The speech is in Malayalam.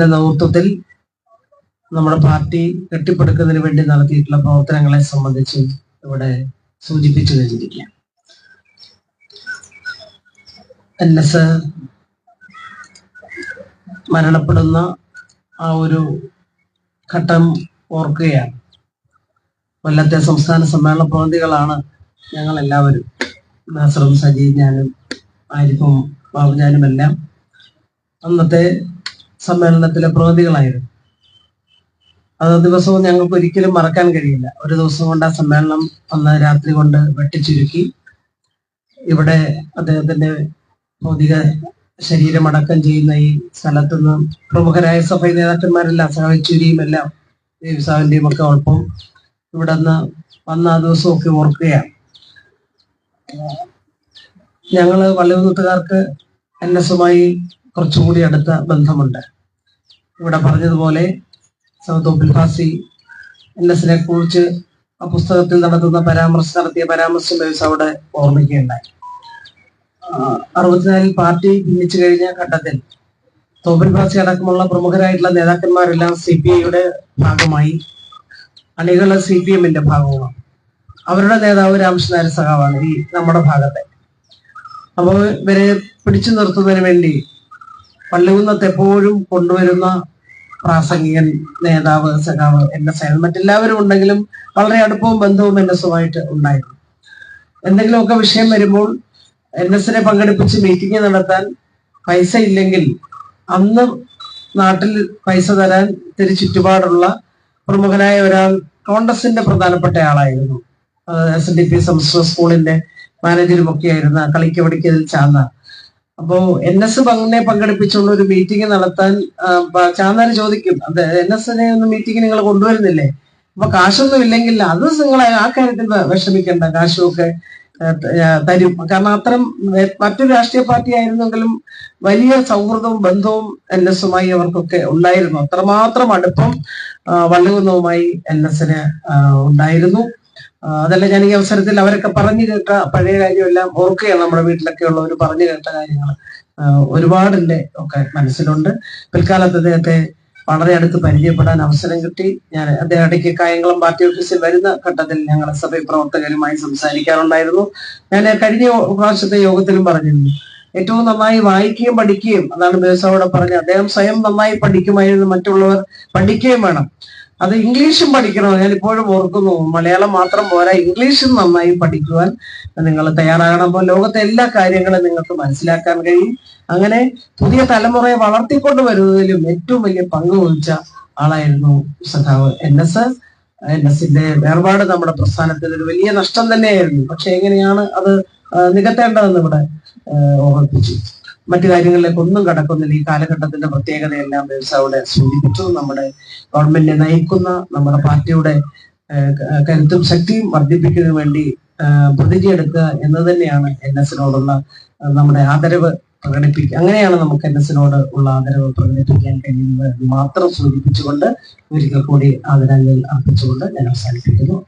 നേതൃത്വത്തിൽ നമ്മുടെ പാർട്ടി കെട്ടിപ്പടുക്കുന്നതിന് വേണ്ടി നടത്തിയിട്ടുള്ള പ്രവർത്തനങ്ങളെ സംബന്ധിച്ച് ഇവിടെ സൂചിപ്പിച്ചു കഴിഞ്ഞിരിക്കുകയാണ്. എൻ എസ് മരണപ്പെടുന്ന ആ ഒരു ഘട്ടം ഓർക്കുകയാണ്. കൊല്ലത്തെ സംസ്ഥാന സമ്മേളന പ്രതിനിധികളാണ് ഞങ്ങൾ എല്ലാവരും നാസറും സജീവ് ഞാനും ആരിഫും ബാബുജാനും എല്ലാം അന്നത്തെ സമ്മേളനത്തിലെ പ്രതിനിധികളായിരുന്നു. അത് ദിവസവും ഞങ്ങൾക്ക് ഒരിക്കലും മറക്കാൻ കഴിയില്ല. ഒരു ദിവസം കൊണ്ട് ആ സമ്മേളനം അന്ന് രാത്രി കൊണ്ട് വെട്ടിച്ചുരുക്കി. ഇവിടെ അദ്ദേഹത്തിന്റെ ഭൗതിക ശരീരമടക്കം ചെയ്യുന്ന ഈ സ്ഥലത്ത് നിന്ന് പ്രമുഖരായ സഭ നേതാക്കന്മാരെല്ലാം സഹായിച്ചുരിയും എല്ലാം ദേവിസാവിന്റെയും ഒക്കെ ഒപ്പം ഇവിടെ നിന്ന് വന്ന ആ ദിവസമൊക്കെ ഓർക്കുകയാണ്. ഞങ്ങൾ വള്ളിമുത്തുകാർക്ക് എൻ എസുമായി കുറച്ചുകൂടി അടുത്ത ബന്ധമുണ്ട്. ഇവിടെ പറഞ്ഞതുപോലെ സൗത്തോപ്പിൽ ഫാസി എൻ എസിനെ കുറിച്ച് ആ പുസ്തകത്തിൽ നടത്തുന്ന പരാമർശം നടത്തിയ പരാമർശം ബേസ് അവിടെ ഓർമ്മിക്കുകയുണ്ടായി. അറുപത്തിനാലിൽ പാർട്ടി ഭിന്നിച്ചു കഴിഞ്ഞ ഘട്ടത്തിൽ ഫാസി അടക്കമുള്ള പ്രമുഖരായിട്ടുള്ള നേതാക്കന്മാരെല്ലാം സി പി ഐയുടെ ഭാഗമായി അണികൾ സി പി എമ്മിന്റെ ഭാഗവുമാണ് അവരുടെ നേതാവ് രാമകൃഷ്ണനായ സഖാവാണ് ഈ നമ്മുടെ ഭാഗത്തെ. അപ്പോൾ ഇവരെ പിടിച്ചു നിർത്തുന്നതിന് വേണ്ടി പള്ളികുന്നത്ത് എപ്പോഴും കൊണ്ടുവരുന്ന പ്രാസംഗികൻ നേതാവ് സഖാവ് എന്റെ ആയിരുന്നു മറ്റെല്ലാവരും ഉണ്ടെങ്കിലും വളരെ അടുപ്പവും ബന്ധവും എൻ എസുമായിട്ട് ഉണ്ടായിരുന്നു. എന്തെങ്കിലുമൊക്കെ വിഷയം വരുമ്പോൾ എൻ എസിനെ പങ്കെടുപ്പിച്ച് മീറ്റിംഗ് നടത്താൻ പൈസ ഇല്ലെങ്കിൽ അന്ന് നാട്ടിൽ പൈസ തരാൻ തിരി ചുറ്റുപാടുള്ള പ്രമുഖനായ ഒരാൾ കോൺഗ്രസിന്റെ പ്രധാനപ്പെട്ട ആളായിരുന്നു. എസ് എൻ ഡി പി സംസ്കൃത സ്കൂളിന്റെ മാനേജറുമൊക്കെ ആയിരുന്ന കളിക്കവടിക്കതിൽ ചാന്ന. അപ്പോ എൻ എസ് പങ്കിനെ പങ്കെടുപ്പിച്ചുള്ള ഒരു മീറ്റിംഗ് നടത്താൻ ചാന്നാർ ചോദിക്കും അത് എൻ എസിനെ ഒന്ന് മീറ്റിംഗ് നിങ്ങൾ കൊണ്ടുവരുന്നില്ലേ? അപ്പൊ കാശൊന്നും ഇല്ലെങ്കിൽ അത് നിങ്ങൾ ആ കാര്യത്തിൽ വിഷമിക്കേണ്ട. കാശുമൊക്കെ തരും. കാരണം അത്തരം മറ്റു രാഷ്ട്രീയ പാർട്ടി ആയിരുന്നെങ്കിലും വലിയ സൗഹൃദവും ബന്ധവും എൻ എസുമായി അവർക്കൊക്കെ ഉണ്ടായിരുന്നു. അത്രമാത്രം അടുപ്പം വള്ളുകുന്നവുമായി എൻ എസിന് ഉണ്ടായിരുന്നു. അതല്ല ഞാൻ ഈ അവസരത്തിൽ അവരൊക്കെ പറഞ്ഞു കേട്ട പഴയ കാര്യമെല്ലാം ഓർക്കുകയാണ് നമ്മുടെ വീട്ടിലൊക്കെ ഉള്ളവർ പറഞ്ഞു കേട്ട കാര്യങ്ങൾ ഒരുപാട് എന്റെ ഒക്കെ മനസ്സിലുണ്ട്. പിൽക്കാലത്ത് അദ്ദേഹത്തെ വളരെ അടുത്ത് പരിചയപ്പെടാൻ അവസരം കിട്ടി. ഞാൻ അദ്ദേഹം ഇടയ്ക്ക് കായംകുളം പാർട്ടി ഓഫീസിൽ വരുന്ന ഘട്ടത്തിൽ ഞങ്ങൾ സഭ പ്രവർത്തകരുമായി സംസാരിക്കാറുണ്ടായിരുന്നു. ഞാൻ കഴിഞ്ഞ പ്രാവശ്യത്തെ യോഗത്തിലും പറഞ്ഞിരുന്നു. ഏറ്റവും നന്നായി വായിക്കുകയും പഠിക്കുകയും അതാണ് ബേസാവോടെ പറഞ്ഞത് അദ്ദേഹം സ്വയം നന്നായി പഠിക്കുമായിരുന്നു. മറ്റുള്ളവർ പഠിക്കുകയും വേണം. അത് ഇംഗ്ലീഷും പഠിക്കണം. ഞാൻ ഇപ്പോഴും ഓർക്കുന്നു മലയാളം മാത്രം പോരാ ഇംഗ്ലീഷും നന്നായി പഠിക്കുവാൻ നിങ്ങൾ തയ്യാറാകണം. അപ്പോൾ ലോകത്തെ എല്ലാ കാര്യങ്ങളും നിങ്ങൾക്ക് മനസ്സിലാക്കാൻ കഴിയും. അങ്ങനെ പുതിയ തലമുറയെ വളർത്തിക്കൊണ്ട് വരുന്നതിലും ഏറ്റവും വലിയ പങ്ക് വഹിച്ച ആളായിരുന്നു സഖാവ് എൻ എസ്. എൻ എസിന്റെ വേർപാട് നമ്മുടെ പ്രസ്ഥാനത്തിന് ഒരു വലിയ നഷ്ടം തന്നെയായിരുന്നു. പക്ഷെ എങ്ങനെയാണ് അത് നികത്തേണ്ടതെന്ന് ഇവിടെ ഓർമ്മിപ്പിച്ചു. മറ്റു കാര്യങ്ങളിലേക്ക് ഒന്നും കടക്കുന്നില്ല. ഈ കാലഘട്ടത്തിന്റെ പ്രത്യേകതയെല്ലാം അവിടെ സൂചിപ്പിച്ചു. നമ്മുടെ ഗവൺമെന്റിനെ നയിക്കുന്ന നമ്മുടെ പാർട്ടിയുടെ കരുത്തും ശക്തിയും വർദ്ധിപ്പിക്കുന്നതിന് വേണ്ടി പ്രതിജ്ഞയെടുക്കുക പ്രതിജ്ഞ എന്ന് തന്നെയാണ് എൻ എസിനോടുള്ള നമ്മുടെ ആദരവ് പ്രകടിപ്പിക്കുക അങ്ങനെയാണ് നമുക്ക് എൻ എസിനോട് ഉള്ള ആദരവ് പ്രകടിപ്പിക്കാൻ കഴിയുന്നത് മാത്രം സൂചിപ്പിച്ചുകൊണ്ട് ഒരിക്കൽ കൂടി ആദരാഞ്ജലി അർപ്പിച്ചുകൊണ്ട് ഞാൻ അവസാനിപ്പിക്കുന്നു.